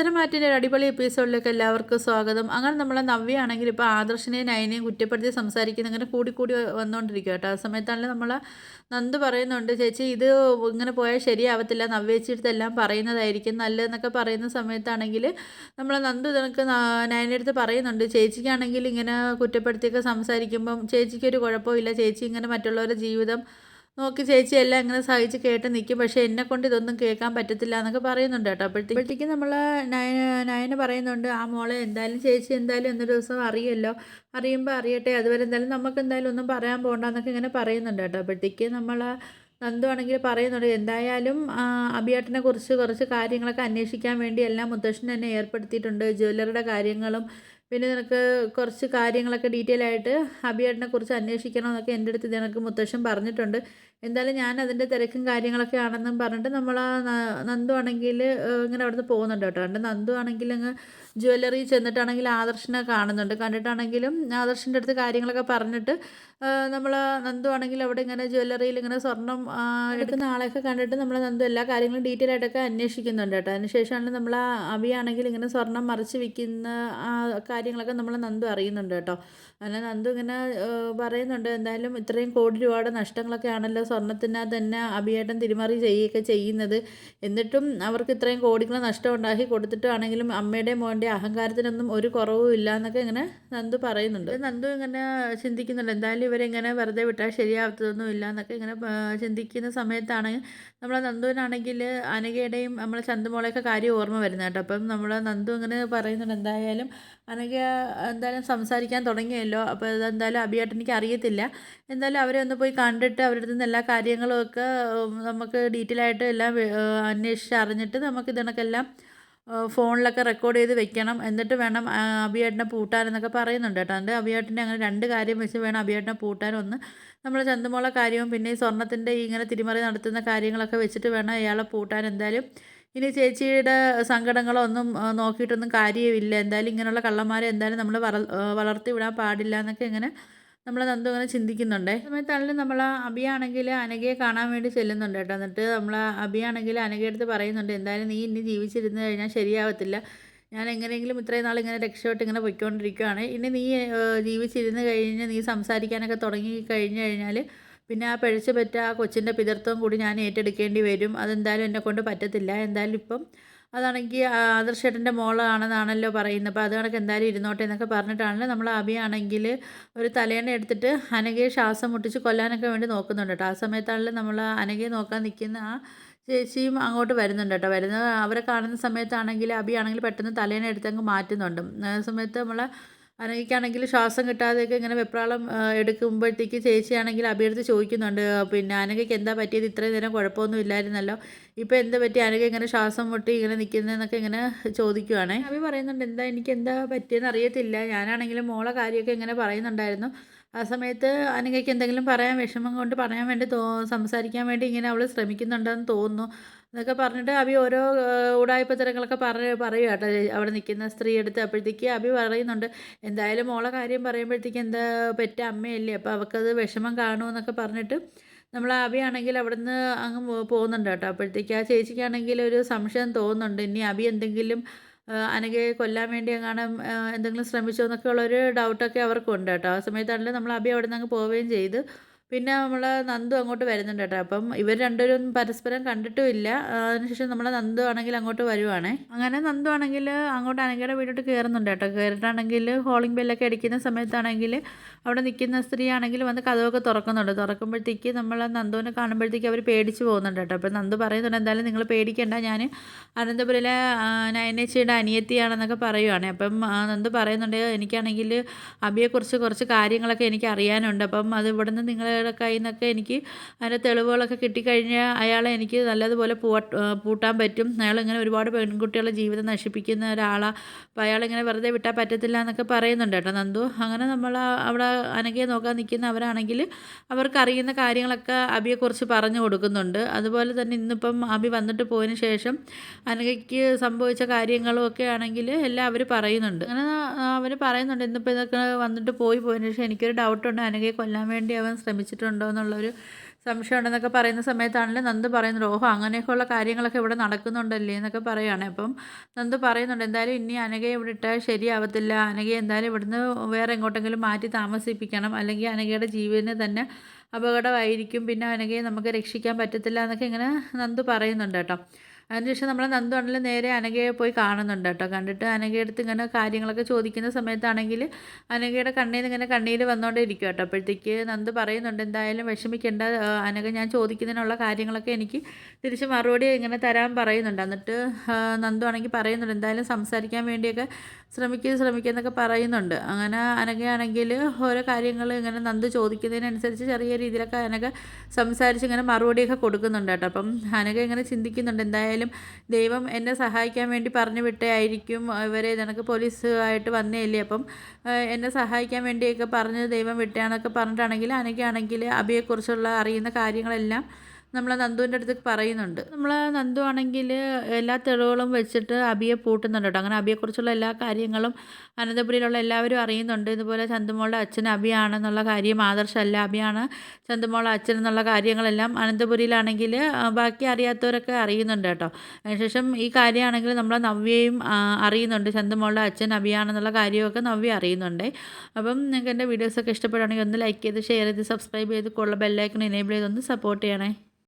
പത്തനംമാറ്റിന്റെ ഒരു അടിപൊളി എപ്പിസോഡിലേക്ക് എല്ലാവർക്കും സ്വാഗതം. അങ്ങനെ നമ്മളെ നവ്യാണെങ്കിൽ ഇപ്പോൾ ആദർശിനെയും നയനെയും കുറ്റപ്പെടുത്തി സംസാരിക്കുന്ന. ഇങ്ങനെ കൂടി കൂടി വന്നുകൊണ്ടിരിക്കുക കേട്ടോ. ആ സമയത്താണെങ്കിൽ നമ്മൾ നന്ദ് പറയുന്നുണ്ട് ചേച്ചി ഇത് ഇങ്ങനെ പോയാൽ ശരിയാവത്തില്ല. നവ്യേച്ചിയുടെ എല്ലാം പറയുന്നതായിരിക്കും നല്ലതെന്നൊക്കെ പറയുന്ന സമയത്താണെങ്കിൽ നമ്മൾ നന്ദ് ഇതൊക്കെ നയന്റെ അടുത്ത് പറയുന്നുണ്ട് ചേച്ചിക്കാണെങ്കിൽ ഇങ്ങനെ കുറ്റപ്പെടുത്തിയൊക്കെ സംസാരിക്കുമ്പം ചേച്ചിക്കൊരു കുഴപ്പമില്ല. ചേച്ചി ഇങ്ങനെ മറ്റുള്ളവരുടെ ജീവിതം നോക്കി ചേച്ചി എല്ലാം ഇങ്ങനെ സഹിച്ച് കേട്ട് നിൽക്കും പക്ഷേ എന്നെ കൊണ്ട് ഇതൊന്നും കേൾക്കാൻ പറ്റത്തില്ല എന്നൊക്കെ പറയുന്നുണ്ട് കേട്ടോ. അപ്പോഴത്തേക്ക് നമ്മൾ നയന നയന പറയുന്നുണ്ട് ആ മോളെ എന്തായാലും ചേച്ചി എന്തായാലും എന്നൊരു ദിവസം അറിയല്ലോ അറിയുമ്പോൾ അറിയട്ടെ. അതുവരെ എന്തായാലും നമുക്ക് എന്തായാലും ഒന്നും പറയാൻ പോകണ്ട എന്നൊക്കെ ഇങ്ങനെ പറയുന്നുണ്ട് കേട്ടോ. അപ്പോഴത്തേക്ക് നമ്മൾ നന്ദുവാണെങ്കിൽ പറയുന്നുണ്ട് എന്തായാലും അഭിയേട്ടനെ കുറിച്ച് കുറച്ച് കാര്യങ്ങളൊക്കെ അന്വേഷിക്കാൻ വേണ്ടി എല്ലാം മുത്തശ്ശൻ തന്നെ ഏർപ്പെടുത്തിയിട്ടുണ്ട്. ജ്വല്ലറിയുടെ കാര്യങ്ങളും പിന്നെ നിനക്ക് കുറച്ച് കാര്യങ്ങളൊക്കെ ഡീറ്റെയിൽ ആയിട്ട് അഭിയേട്ടനെ കുറിച്ച് അന്വേഷിക്കണം എന്നൊക്കെ എന്റെ അടുത്ത് നിനക്ക് മുത്തശ്ശൻ പറഞ്ഞിട്ടുണ്ട്. എന്തായാലും ഞാൻ അതിന്റെ തിരക്കും കാര്യങ്ങളൊക്കെ ആണെന്നും പറഞ്ഞിട്ട് നമ്മൾ ആ നന്ദു ആണെങ്കിൽ ഇങ്ങനെ അവിടുന്ന് പോകുന്നുണ്ട് കേട്ടോ. കണ്ട് നന്ദു ആണെങ്കിൽ അങ്ങ് ജ്വല്ലറി ചെന്നിട്ടാണെങ്കിൽ ആദർശനെ കാണുന്നുണ്ട്. കണ്ടിട്ടാണെങ്കിലും ആദർശിന്റെ അടുത്ത് കാര്യങ്ങളൊക്കെ പറഞ്ഞിട്ട് നമ്മൾ നന്ദു ആണെങ്കിൽ അവിടെ ഇങ്ങനെ ജ്വല്ലറിയിൽ ഇങ്ങനെ സ്വർണം എടുക്കുന്ന ആളെയൊക്കെ കണ്ടിട്ട് നമ്മൾ നന്ദു എല്ലാ കാര്യങ്ങളും ഡീറ്റെയിൽ ആയിട്ടൊക്കെ അന്വേഷിക്കുന്നുണ്ട് കേട്ടോ. അതിനുശേഷമാണ് നമ്മൾ അബിയാണെങ്കിൽ ഇങ്ങനെ സ്വർണം മറിച്ച് വിൽക്കുന്ന കാര്യങ്ങളൊക്കെ നമ്മൾ നന്ദു അറിയുന്നുണ്ട് കേട്ടോ. അങ്ങനെ നന്ദു ഇങ്ങനെ പറയുന്നുണ്ട് എന്തായാലും ഇത്രയും കോടി രൂപയുടെ നഷ്ടങ്ങളൊക്കെ ആണല്ലോ സ്വർണത്തിനകത്ത് തന്നെ അഭിയേട്ടൻ തിരിമറി ചെയ്യുകയൊക്കെ ചെയ്യുന്നത്. എന്നിട്ടും അവർക്ക് ഇത്രയും കോടികൾ നഷ്ടം ഉണ്ടാക്കി കൊടുത്തിട്ടാണെങ്കിലും അമ്മയുടെ മോന്റെ അഹങ്കാരത്തിനൊന്നും ഒരു കുറവും ഇല്ല എന്നൊക്കെ ഇങ്ങനെ നന്ദു പറയുന്നുണ്ട്. നന്ദു ഇങ്ങനെ ചിന്തിക്കുന്നുണ്ട്. എന്തായാലും ഇവരിങ്ങനെ വെറുതെ വിട്ടാൽ ശരിയാവത്തതൊന്നും ഇല്ല എന്നൊക്കെ ഇങ്ങനെ ചിന്തിക്കുന്ന സമയത്താണ് നമ്മൾ നന്ദുവിനാണെങ്കിൽ അനഘയുടെയും നമ്മളെ ചന്തുമോളെയൊക്കെ കാര്യം ഓർമ്മ വരുന്നത് കേട്ടോ. അപ്പം നമ്മൾ നന്ദു ഇങ്ങനെ പറയുന്നുണ്ട് എന്തായാലും അനഘ എന്തായാലും സംസാരിക്കാൻ തുടങ്ങിയല്ലോ. അപ്പോൾ അതെന്തായാലും അഭിയേട്ടനിക്ക് അറിയത്തില്ല. എന്തായാലും അവരെ ഒന്ന് പോയി കണ്ടിട്ട് അവരുടെ നിന്ന് എല്ലാ കാര്യങ്ങളും ഒക്കെ നമുക്ക് ഡീറ്റെയിൽ ആയിട്ട് എല്ലാം അന്വേഷിച്ച് അറിഞ്ഞിട്ട് നമുക്ക് ഇതിനൊക്കെല്ലാം ഫോണിലൊക്കെ റെക്കോർഡ് ചെയ്ത് വെക്കണം. എന്നിട്ട് വേണം അഭിയേട്ടനെ പൂട്ടാനെന്നൊക്കെ പറയുന്നുണ്ട് കേട്ടോ. അതിന്റെ അഭിയേട്ടനെ അങ്ങനെ രണ്ട് കാര്യം വെച്ച് വേണം അഭിയേട്ടനെ പൂട്ടാനൊന്ന് നമ്മൾ ചന്തമോള കാര്യവും പിന്നെ ഈ സ്വർണത്തിന്റെ ഇങ്ങനെ തിരിമറി നടത്തുന്ന കാര്യങ്ങളൊക്കെ വെച്ചിട്ട് വേണം ഇയാളെ പൂട്ടാൻ. എന്തായാലും ഇനി ചേച്ചിയുടെ സങ്കടങ്ങളോ ഒന്നും നോക്കിയിട്ടൊന്നും കാര്യമില്ല. എന്തായാലും ഇങ്ങനെയുള്ള കള്ളന്മാരെ എന്തായാലും നമ്മൾ വളർത്തി വിടാൻ പാടില്ല എന്നൊക്കെ ഇങ്ങനെ നമ്മൾ നന്ദു അങ്ങനെ ചിന്തിക്കുന്നുണ്ട്. സമയത്താണെങ്കിലും നമ്മൾ അബിയാണെങ്കിൽ അനഘയെ കാണാൻ വേണ്ടി ചെല്ലുന്നുണ്ട് കേട്ടോ. എന്നിട്ട് നമ്മൾ അബിയാണെങ്കിൽ അനഘയെടുത്ത് പറയുന്നുണ്ട് എന്തായാലും നീ ഇനി ജീവിച്ചിരുന്ന് കഴിഞ്ഞാൽ ശരിയാവത്തില്ല. ഞാൻ എങ്ങനെയെങ്കിലും ഇത്രയും നാൾ ഇങ്ങനെ രക്ഷപ്പെട്ട് ഇങ്ങനെ പൊയ്ക്കൊണ്ടിരിക്കുകയാണ് ഇനി നീ ജീവിച്ചിരുന്ന് കഴിഞ്ഞ് നീ സംസാരിക്കാനൊക്കെ തുടങ്ങി കഴിഞ്ഞ് കഴിഞ്ഞാൽ പിന്നെ ആ പഴിച്ചു പറ്റ ആ കൊച്ചിന്റെ പിതൃത്വം കൂടി ഞാൻ ഏറ്റെടുക്കേണ്ടി വരും. അതെന്തായാലും എന്നെ കൊണ്ട് പറ്റത്തില്ല. എന്തായാലും ഇപ്പം അതാണെങ്കിൽ ആദർശേട്ടന്റെ മോളാണെന്നാണല്ലോ പറയുന്നത്. അപ്പോൾ അത് കണക്ക് എന്തായാലും ഇരുന്നോട്ടെ എന്നൊക്കെ പറഞ്ഞിട്ടാണല്ലോ നമ്മൾ അഭിയാണെങ്കിൽ ഒരു തലേണ എടുത്തിട്ട് അനഘയെ ശ്വാസം മുട്ടിച്ച് കൊല്ലാനൊക്കെ വേണ്ടി നോക്കുന്നുണ്ട് കേട്ടോ. ആ സമയത്താണല്ലോ നമ്മൾ അനഘയെ നോക്കാൻ നിൽക്കുന്ന ആ ചേച്ചിയും അങ്ങോട്ട് വരുന്നുണ്ട് കേട്ടോ. വരുന്നത് അവരെ കാണുന്ന സമയത്താണെങ്കിൽ അഭിയാണെങ്കിൽ പെട്ടെന്ന് തലേണ എടുത്തങ്ങ് മാറ്റുന്നുണ്ട്. ആ സമയത്ത് നമ്മൾ അനഘയ്ക്കാണെങ്കിൽ ശ്വാസം കിട്ടാതെയൊക്കെ ഇങ്ങനെ വെപ്രാളം എടുക്കുമ്പോഴത്തേക്ക് ചേച്ചിയാണെങ്കിൽ അഭിയെടുത്ത് ചോദിക്കുന്നുണ്ട് പിന്നെ അനഘയ്ക്ക് എന്താ പറ്റിയത്? ഇത്രയും നേരം കുഴപ്പമൊന്നും ഇല്ലായിരുന്നല്ലോ. ഇപ്പോൾ എന്താ പറ്റി? അനഘ ഇങ്ങനെ ശ്വാസം മുട്ടി ഇങ്ങനെ നിൽക്കുന്നതെന്നൊക്കെ ഇങ്ങനെ ചോദിക്കുവാണേ. അഭി പറയുന്നുണ്ട് എന്താ എനിക്ക് എന്താ പറ്റിയെന്ന് അറിയത്തില്ല. ഞാനാണെങ്കിലും മോളെ കാര്യമൊക്കെ ഇങ്ങനെ പറയുന്നുണ്ടായിരുന്നു. ആ സമയത്ത് അനഘയ്ക്ക് എന്തെങ്കിലും പറയാൻ വിഷമം കൊണ്ട് പറയാൻ വേണ്ടി തോ സംസാരിക്കാൻ വേണ്ടി ഇങ്ങനെ അവൾ ശ്രമിക്കുന്നുണ്ടെന്ന് തോന്നുന്നു. എന്നൊക്കെ പറഞ്ഞിട്ട് അഭി ഓരോ ഉടായ്പത്തരങ്ങളൊക്കെ പറഞ്ഞ് പറയുക കേട്ടോ. അവിടെ നിൽക്കുന്ന സ്ത്രീ എടുത്ത് അപ്പോഴത്തേക്ക് അഭി പറയുന്നുണ്ട് എന്തായാലും മോളെ കാര്യം പറയുമ്പോഴത്തേക്ക് എന്താ പെറ്റ അമ്മയല്ലേ? അപ്പോൾ അവൾക്കത് വിഷമം കാണുമെന്നൊക്കെ പറഞ്ഞിട്ട് നമ്മൾ അഭിയാണെങ്കിൽ അവിടുന്ന് അങ്ങ് പോകുന്നുണ്ട് കേട്ടോ. അപ്പോഴത്തേക്ക് ആ ചേച്ചിക്കാണെങ്കിൽ ഒരു സംശയം തോന്നുന്നുണ്ട്. ഇനി അഭി എന്തെങ്കിലും അനഘയെ കൊല്ലാൻ വേണ്ടി എങ്ങാനും എന്തെങ്കിലും ശ്രമിച്ചോ എന്നൊക്കെ ഉള്ളൊരു ഡൗട്ടൊക്കെ അവർക്കുണ്ട് കേട്ടോ. ആ സമയത്താണെങ്കിൽ നമ്മൾ അഭി അവിടെ നിന്ന് അങ്ങ് പോവുകയും ചെയ്ത് പിന്നെ നമ്മൾ നന്ദു അങ്ങോട്ട് വരുന്നുണ്ട് കേട്ടോ. അപ്പം ഇവർ രണ്ടുപേരും പരസ്പരം കണ്ടിട്ടുമില്ല. അതിനുശേഷം നമ്മളെ നന്ദു ആണെങ്കിൽ അങ്ങോട്ട് വരുവാണേ. അങ്ങനെ നന്ദു ആണെങ്കിൽ അങ്ങോട്ട് അനഘയുടെ വീട്ടിലോട്ട് കയറുന്നുണ്ട് കേട്ടോ. കയറിയിട്ടാണെങ്കിൽ ഹോളിംഗ് ബെല്ലൊക്കെ അടിക്കുന്ന സമയത്താണെങ്കിൽ അവിടെ നിൽക്കുന്ന സ്ത്രീ ആണെങ്കിൽ വന്ന് കഥവൊക്കെ തുറക്കുന്നുണ്ട്. തുറക്കുമ്പോഴത്തേക്ക് നമ്മൾ നന്ദുവിനെ കാണുമ്പോഴത്തേക്ക് അവർ പേടിച്ച് പോകുന്നുണ്ട് കേട്ടോ. അപ്പം നന്ദു പറയുന്നുണ്ട് എന്തായാലും നിങ്ങൾ പേടിക്കേണ്ട. ഞാൻ അനന്തപുരിലെ നയനേച്ചിയുടെ അനിയത്തിയാണെന്നൊക്കെ പറയുവാണ്. അപ്പം നന്ദു പറയുന്നുണ്ട് എനിക്കാണെങ്കിൽ അബിയെക്കുറിച്ച് കുറച്ച് കാര്യങ്ങളൊക്കെ എനിക്ക് അറിയാനുണ്ട് അപ്പം അത് ഇവിടുന്ന് നിങ്ങൾ അയാളുടെ നിന്നൊക്കെ എനിക്ക് അതിന്റെ തെളിവുകളൊക്കെ കിട്ടിക്കഴിഞ്ഞാൽ അയാളെ എനിക്ക് നല്ലതുപോലെ പൂട്ടാൻ പറ്റും. അയാളിങ്ങനെ ഒരുപാട് പെൺകുട്ടികളുടെ ജീവിതം നശിപ്പിക്കുന്ന ഒരാളാണ് അപ്പോൾ അയാളിങ്ങനെ വെറുതെ വിട്ടാൽ പറ്റത്തില്ല എന്നൊക്കെ പറയുന്നുണ്ട് കേട്ടോ നന്ദു. അങ്ങനെ നമ്മൾ അവിടെ അനകയെ നോക്കാൻ നിൽക്കുന്നവരാണെങ്കിൽ അവർക്ക് അറിയുന്ന കാര്യങ്ങളൊക്കെ അബിയെക്കുറിച്ച് പറഞ്ഞു കൊടുക്കുന്നുണ്ട്. അതുപോലെ തന്നെ ഇന്നിപ്പം അബി വന്നിട്ട് പോയതിന് ശേഷം അനകയ്ക്ക് സംഭവിച്ച കാര്യങ്ങളും ഒക്കെ ആണെങ്കിൽ എല്ലാം അവർ പറയുന്നുണ്ട്. അങ്ങനെ അവർ പറയുന്നുണ്ട് ഇന്നിപ്പോൾ ഇതൊക്കെ വന്നിട്ട് പോയി പോയതിന് ശേഷം എനിക്കൊരു ഡൗട്ടുണ്ട് അനകയെ കൊല്ലാൻ വേണ്ടി അവൻ ശ്രമിച്ചിട്ടുണ്ടോ എന്നുള്ളൊരു സംശയം ഉണ്ടെന്നൊക്കെ പറയുന്ന സമയത്താണെങ്കിലും നന്ദ് പറയുന്നുണ്ട് ഓഹോ അങ്ങനെയൊക്കെയുള്ള കാര്യങ്ങളൊക്കെ ഇവിടെ നടക്കുന്നുണ്ടല്ലേ എന്നൊക്കെ പറയുകയാണ് അപ്പം നന്ദ് പറയുന്നുണ്ട് എന്തായാലും ഇനി അനഘയെ ഇവിടെ ഇട്ടാൽ ശരിയാവത്തില്ല. അനഘയെ എന്തായാലും ഇവിടുന്ന് വേറെ എങ്ങോട്ടെങ്കിലും മാറ്റി താമസിപ്പിക്കണം. അല്ലെങ്കിൽ അനഘയുടെ ജീവന് തന്നെ അപകടമായിരിക്കും. പിന്നെ അനഘയെ നമുക്ക് രക്ഷിക്കാൻ പറ്റത്തില്ല എന്നൊക്കെ ഇങ്ങനെ നന്ദ് പറയുന്നുണ്ട് കേട്ടോ. അതിനുശേഷം നമ്മൾ നന്ദു നേരെ അനഘയെ പോയി കാണുന്നുണ്ട് കേട്ടോ. കണ്ടിട്ട് അനഘയെടുത്ത് ഇങ്ങനെ കാര്യങ്ങളൊക്കെ ചോദിക്കുന്ന സമയത്താണെങ്കിൽ അനഘയുടെ നിന്ന് ഇങ്ങനെ കണ്ണീര് വന്നുകൊണ്ടേ ഇരിക്കും കേട്ടോ. അപ്പോഴത്തേക്ക് നന്ദു പറയുന്നുണ്ട് എന്തായാലും വിഷമിക്കേണ്ട. അനഘ ഞാൻ ചോദിക്കുന്നതിനുള്ള കാര്യങ്ങളൊക്കെ എനിക്ക് തിരിച്ച് മറുപടി ഇങ്ങനെ തരാൻ പറയുന്നുണ്ട്. എന്നിട്ട് നന്ദു ആണെങ്കിൽ പറയുന്നുണ്ട് എന്തായാലും സംസാരിക്കാൻ വേണ്ടിയൊക്കെ ശ്രമിക്കുക ശ്രമിക്കുക എന്നൊക്കെ പറയുന്നുണ്ട്. അങ്ങനെ അനഘയാണെങ്കിൽ ഓരോ കാര്യങ്ങൾ ഇങ്ങനെ നന്ദ് ചോദിക്കുന്നതിനനുസരിച്ച് ചെറിയ രീതിയിലൊക്കെ അനഘ സംസാരിച്ച് ഇങ്ങനെ മറുപടിയൊക്കെ കൊടുക്കുന്നുണ്ട് കേട്ടോ. അപ്പം അനഘ ഇങ്ങനെ ചിന്തിക്കുന്നുണ്ട് എന്തായാലും ദൈവം എന്നെ സഹായിക്കാൻ വേണ്ടി പറഞ്ഞു വിട്ടേ ആയിരിക്കും ഇവരെ നിനക്ക് പോലീസുമായിട്ട് വന്നേയില്ലേ അപ്പം എന്നെ സഹായിക്കാൻ വേണ്ടിയൊക്കെ പറഞ്ഞ് ദൈവം വിട്ടയാന്നൊക്കെ പറഞ്ഞിട്ടാണെങ്കിൽ അനഘയാണെങ്കിൽ അബിയെക്കുറിച്ചുള്ള അറിയുന്ന കാര്യങ്ങളെല്ലാം നമ്മൾ നന്ദുവിന്റെ അടുത്ത് പറയുന്നുണ്ട്. നമ്മൾ നന്ദു ആണെങ്കിൽ എല്ലാ തെളിവുകളും വെച്ചിട്ട് അബിയെ പൂട്ടുന്നുണ്ട് കേട്ടോ. അങ്ങനെ അബിയെക്കുറിച്ചുള്ള എല്ലാ കാര്യങ്ങളും അനന്തപുരിയിലുള്ള എല്ലാവരും അറിയുന്നുണ്ട്. ഇതുപോലെ ചന്തുമോളുടെ അച്ഛൻ അബിയാണെന്നുള്ള കാര്യം ആദർശമല്ല അബിയാണ് ചന്തുമോളുടെ അച്ഛൻ എന്നുള്ള കാര്യങ്ങളെല്ലാം അനന്തപുരിയിലാണെങ്കിൽ ബാക്കി അറിയാത്തവരൊക്കെ അറിയുന്നുണ്ട് കേട്ടോ. അതിനുശേഷം ഈ കാര്യമാണെങ്കിൽ നമ്മൾ നവ്യയും അറിയുന്നുണ്ട്. ചന്തുമോളുടെ അച്ഛൻ അബിയാണെന്നുള്ള കാര്യമൊക്കെ നവ്യ അറിയുന്നുണ്ട്. അപ്പം നിങ്ങൾക്ക് എന്റെ വീഡിയോസൊക്കെ ഇഷ്ടപ്പെടുകയാണെങ്കിൽ ഒന്ന് ലൈക്ക് ചെയ്ത് ഷെയർ ചെയ്ത് സബ്സ്ക്രൈബ് ചെയ്ത് കൊള്ള ബെല്ലൈക്കൺ എനേബിൾ ചെയ്തൊന്ന് സപ്പോർട്ട് ചെയ്യണേ.